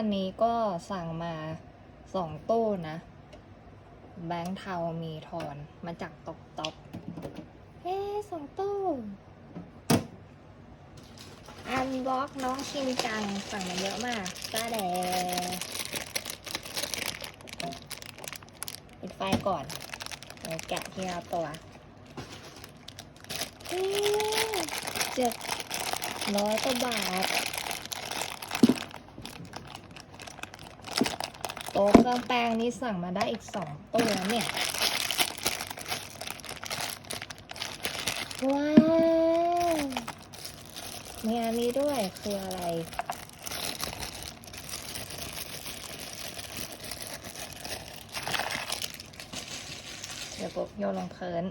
วันนี้ก็สั่งมาสองตู้นะ แบงค์เทามีทอนมาจากตกตกเฮ้สองตู้ อันบล็อกน้องชินจังสั่งมาเยอะมากจ้าแดปิดไฟก่อนเดี๋ยวแกะทีละตัวเอ๊ะเจ็ดร้อยกว่าบาท ต๊ะเครื่องแป้งนี้สั่งมาได้อีกสองตัวเนี่ย ว้าวมีอันนี้ด้วยคืออะไร เดี๋ยวกบโยนลงเพื้น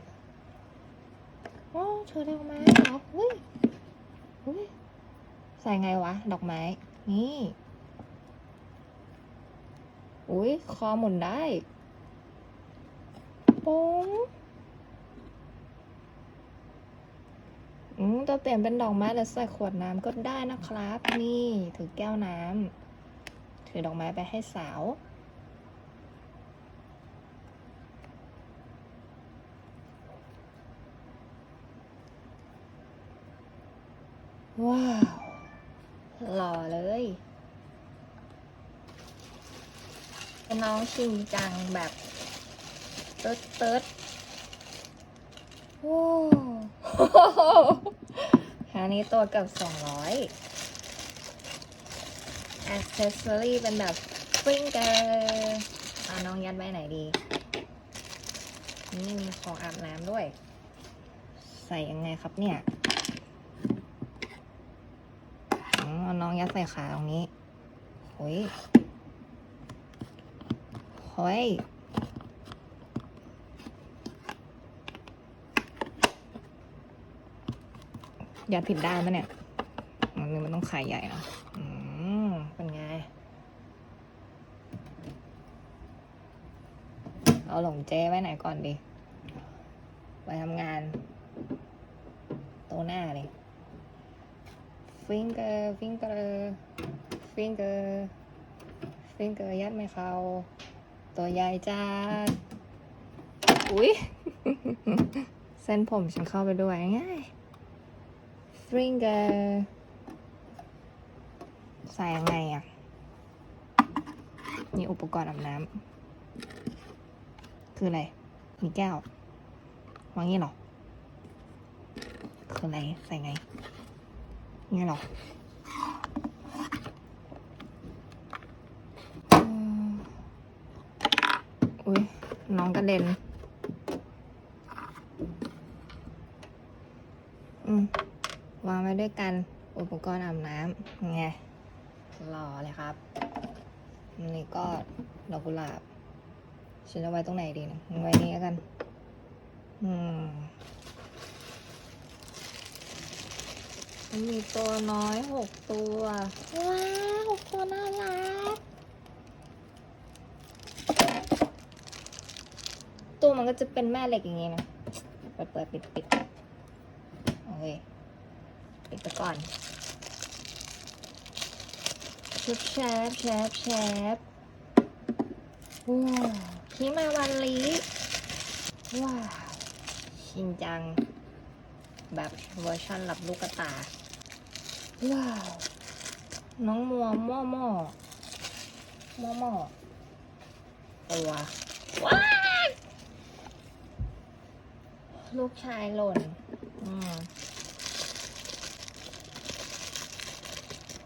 โอ้เธอดอกไม้เหรออุ้ยอุ้ยใส่ไงวะ ดอกไม้ นี่ อุ้ยคอหมุนได้ปุ้งอืมตัวเปลี่ยนเป็นดอกไม้แล้วใส่ขวดน้ำก็ได้นะครับ นี่ถือแก้วน้ำถือดอกไม้ไปให้สาวว้าว หล่อเลย เป็ น้องชิงจังแบบเติร์ดเติร์ดโอ้อันนี้ตัวเกับสองร้อยอ c เซสซอรี่เป็นแบบฟิงเกอร์เอาน้องยัดไว้ไหนดี นี่มีของอาบน้ำด้วย ใส่ยังไงครับเนี่ยอ๋อน้องยัดใส่ขาตรงนี้โอ้ย เฮ้ยยัดผิดด้านปะเนี่ยมันมันต้องไขายใหญ่เนอะอืมเป็นไง เอาหลงเจไว้ไหนก่อนดี ไปทำงาน โตหน้าเลยฟิงเกอร์ฟิงเกอร์ฟิงเกอร์ฟิงเกอร์ยัดไม่เข้า ตัวใหญ่จ้าอุ๊ยเส้นผมฉันเข้าไปด้วยง่ายฟิงเกอร์ใส่ยังไงอะนี่อุปกรณ์อาบน้ำคืออะไร มีแก้ววางงี้หรอ คืออะไร ใส่ไงงี้หรอม อุ้ย น้องกระเด็น อืมวางไว้ด้วยกัน อุปกรณ์อาบน้ำไงหล่อเลยครับอันนี้ก็ดอกกุหลาบ ฉันจะไว้ตรงไหนดีนะไว้นี้แล้วกัน อืมมีตัวน้อยหกตัว ว้าวหกตัวน่ารัก ตู้ มันก็จะเป็นแม่เหล็กอย่างงี้นะ เปิดเปิดปิดปิดโอเคปิดไปก่อนชุบแชบแชบแชบว้าวคิมาวันลีว้าวชินจัง แบบเวอร์ชันหลับลูกกระตา ว้าว น้องมัวม่อม่อม่อม่อตัวว้าว ลูกชายหล่น อืม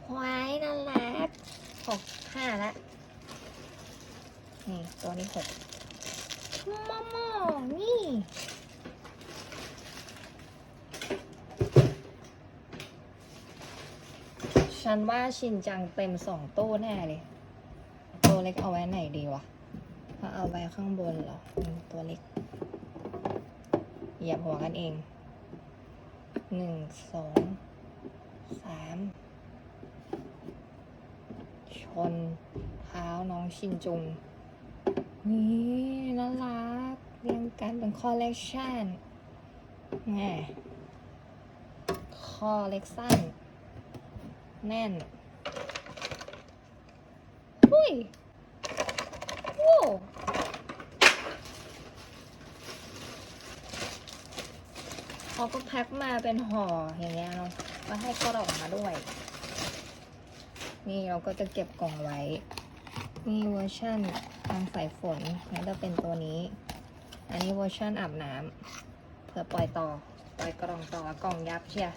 ควายน่ารักหกห้าละนี่ ตัวนี้หกมอมอนี่ ฉันว่าชินจังเต็มสองตู้แน่เลย ตัวเล็กเอาไว้ไหนดีวะถ้าเอาไว้ข้างบนเหรอ ตัวเล็ก เหยียบหัวกันเองหนึ่งสองสามชนเท้าน้องชินจุง นี่น่ารักเรียงกันเป็นคอลเลกชันแง่คอลเลกสั้นแน่นอุ้ยโว้ เขาก็แพ็คมาเป็นห่ออย่างเงี้ยเนาะก็ให้กล่องมาด้วย นี่เราก็จะเก็บกล่องไว้นี่เวอร์ชั่นการใส่ฝนงั้นจะเป็นตัวนี้ อันนี้เวอร์ชั่นอาบน้ำเผื่อปล่อยต่อ ปล่อยกล่องต่อกล่องยับเชีย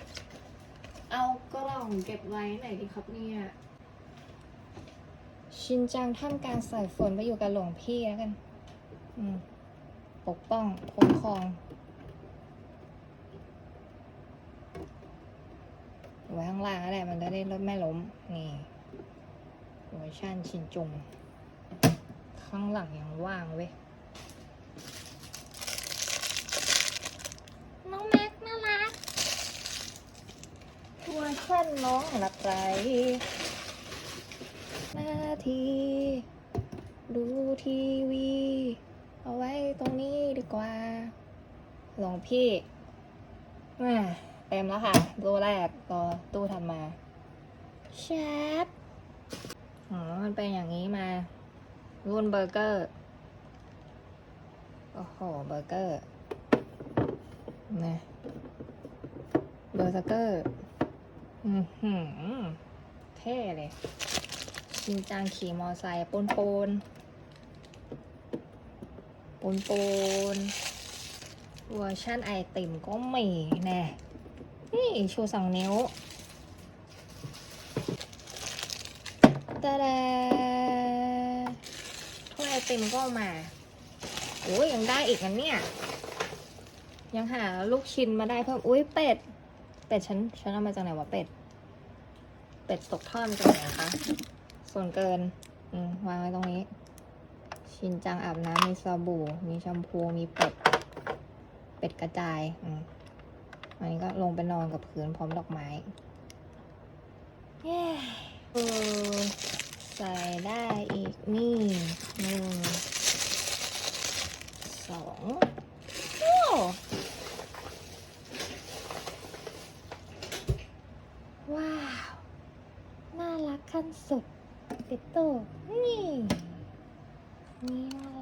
เอากล่องเก็บไว้ไหนดีครับเนี่ยชินจังท่ามกลางสายฝนไปอยู่กับหลวงพี่แล้วกัน อืม ปกป้องคุ้มครอง ไว้ข้างล่างก็ได้มันจะได้รถไม่ล้ม นี่เวอร์ชันชินจุง ข้างหลังยังว่างเว้ย น้องแม็กน่ารักเวอร์ชันน้องหลับไหลนาทีดูทีวี เอาไว้ตรงนี้ดีกว่า หลวงพี่แหม่ เต็มแล้วค่ะตัวแรกก็ตู้ถัดมาแชปอ๋อ มันเป็นอย่างนี้มา รุ่นเบอร์เกอร์ โอ้โห เบอร์เกอร์นะเบอร์สเกอร์ อือหือ เท่เลยชินจังขี่มอไซค์ปูนปูนปูนปูนเวอร์ชั่นไอติมก็มีแน่ นี่ชูสองนิ้วตาดาถ้วยไอติมก็มาโอ้ยยังได้อีกนะเนี่ย ยังหาลูกชิ้นมาได้เพิ่ม อุ้ยเป็ด เป็ดฉันฉันเอามาจากไหนวะเป็ด เป็ดตกทอดมาจากไหนคะ ส่วนเกิน อืมวางไว้ตรงนี้ ชินจังอาบน้ำมีสบู่ มีแชมพู มีเป็ด เป็ดกระจาย อืม อันนี้ก็ลงไปนอนกับพื้นพร้อมดอกไม้เย้เออใส่ได้อีกนี่หนึ่งสองโอ้ว้าว น่ารักขั้นสุดปิดโตนี่นี่น่า